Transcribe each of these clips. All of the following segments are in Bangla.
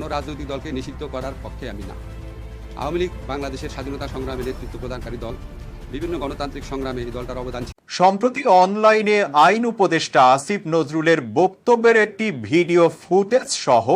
কোনো রাজনৈতিক দলকে নিষিদ্ধ করার পক্ষে আমি না আওয়ামী লীগ বাংলাদেশের স্বাধীনতা সংগ্রামে নেতৃত্ব প্রদানকারী দল, বিভিন্ন গণতান্ত্রিক সংগ্রামে এই দলটার অবদান। সম্প্রতি অনলাইনে আইন উপদেষ্টা আসিফ নজরুলের বক্তব্যের একটি ভিডিও ফুটেজ সহ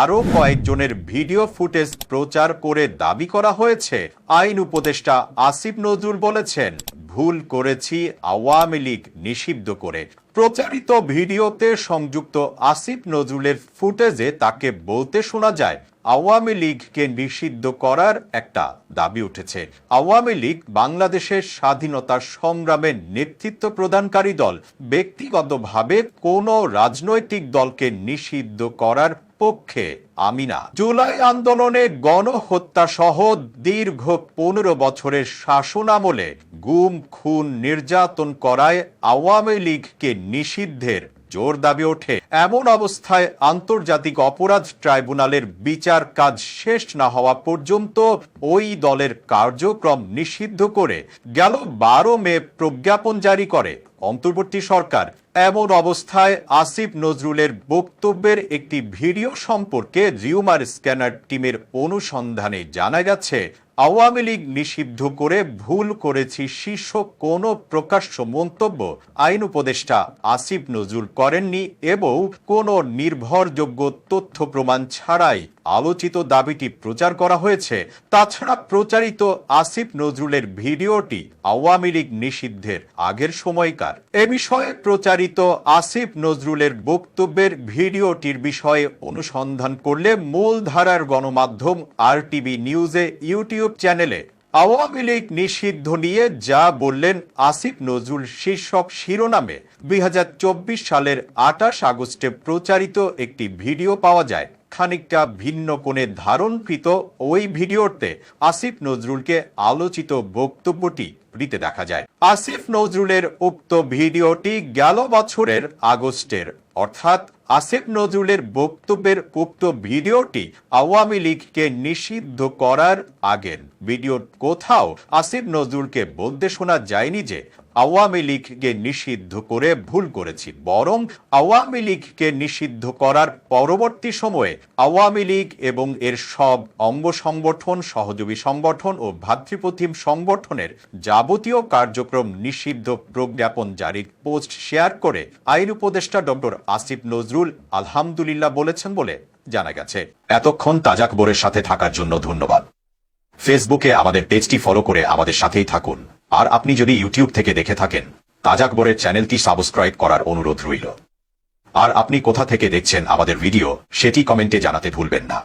আরও কয়েকজনের ভিডিও ফুটেজ প্রচার করে দাবি করা হয়েছে। আইন উপদেষ্টা আসিফ নজরুল বলেছেন, ভুল করেছি, আওয়ামী লীগ নিষিদ্ধ করে। প্রচারিত ভিডিওতে সংযুক্ত আসিফ নজরুলের ফুটেজে তাকে বলতে শোনা যায় আওয়ামী লীগকে নিষিদ্ধ করার একটা দাবি উঠেছে। আওয়ামী লীগ বাংলাদেশের স্বাধীনতার সংগ্রামের নেতৃত্ব প্রদানকারী দল। ব্যক্তিগতভাবে কোনো রাজনৈতিক দলকে নিষিদ্ধ করার পক্ষে আমি না। জুলাই আন্দোলনে গণহত্যা সহ দীর্ঘ পনেরো বছরের শাসন আমলে গুম, খুন, নির্যাতন করায় আওয়ামী লীগকে নিষিদ্ধের জোর দাবি ওঠে। এমন অবস্থায় আন্তর্জাতিক অপরাধ ট্রাইব্যুনালের বিচার কাজ শেষ না হওয়া পর্যন্ত ওই দলের কার্যক্রম নিষিদ্ধ করে গেল বারো মে প্রজ্ঞাপন জারি করে। অন্তর্বর্তী সরকার। এমন অবস্থায় আসিফ নজরুলের বক্তব্যের একটি ভিডিও সম্পর্কে রিউমার স্ক্যানার টিমের অনুসন্ধানে জানা গেছে, আওয়ামী লীগ নিষিদ্ধ করে ভুল করেছি শীর্ষক কোনো প্রকাশ্য মন্তব্য আইন উপদেষ্টা আসিফ নজরুল করেননি এবং কোনো নির্ভরযোগ্য তথ্য প্রমাণ ছাড়াই আলোচিত দাবিটি প্রচার করা হয়েছে। তাছাড়া প্রচারিত আসিফ নজরুলের ভিডিওটি আওয়ামী লীগ নিষিদ্ধের আগের সময়কার। এ বিষয়ে প্রচারিত আসিফ নজরুলের বক্তব্যের ভিডিওটির বিষয়ে অনুসন্ধান করলে মূলধারার গণমাধ্যম আর টিভি নিউজে ইউটিউব চ্যানেলে আওয়ামী লীগ নিষিদ্ধ নিয়ে যা বললেন আসিফ নজরুল শীর্ষক শিরোনামে। দুই হাজার চব্বিশ সালের আটাশ আগস্টে প্রচারিত একটি ভিডিও পাওয়া যায়। খানিকটা ভিন্ন কোণে ধারণকৃত ওই ভিডিওতে আসিফ নজরুলকে আলোচিত বক্তব্যটি দিতে দেখা যায়। আসিফ নজরুলের উক্ত ভিডিওটি গেল বছরের আগস্টের। অর্থাৎ আসিফ নজরুলের বক্তব্যের উক্ত ভিডিওটি আওয়ামী লীগকে নিষিদ্ধ করার আগের। ভিডিও কোথাও আসিফ নজরুলকে বলতে শোনা যায়নি যে আওয়ামী লীগকে নিষিদ্ধ করে ভুল করেছি, বরং আওয়ামী লীগকে নিষিদ্ধ করার পরবর্তী সময়ে আওয়ামী লীগ এবং এর সব অঙ্গ সংগঠন, সহযোগী সংগঠন ও ভাতৃপ্রতিম সংগঠনের যাবতীয় কার্যক্রম নিষিদ্ধ প্রজ্ঞাপন জারির পোস্ট শেয়ার করে আইন উপদেষ্টা ডক্টর আসিফ নজরুল আলহামদুলিল্লাহ বলেছেন বলে জানা গেছে। এতক্ষণ তাজাক বোরের সাথে থাকার জন্য ধন্যবাদ। ফেসবুকে আমাদের পেজটি ফলো করে আমাদের সাথেই থাকুন। আর আপনি যদি ইউটিউব থেকে দেখে থাকেন তাজাকবরের চ্যানেলটি সাবস্ক্রাইব করার অনুরোধ রইল। আর আপনি কোথা থেকে দেখছেন আমাদের ভিডিও, সেটি কমেন্টে জানাতে ভুলবেন না।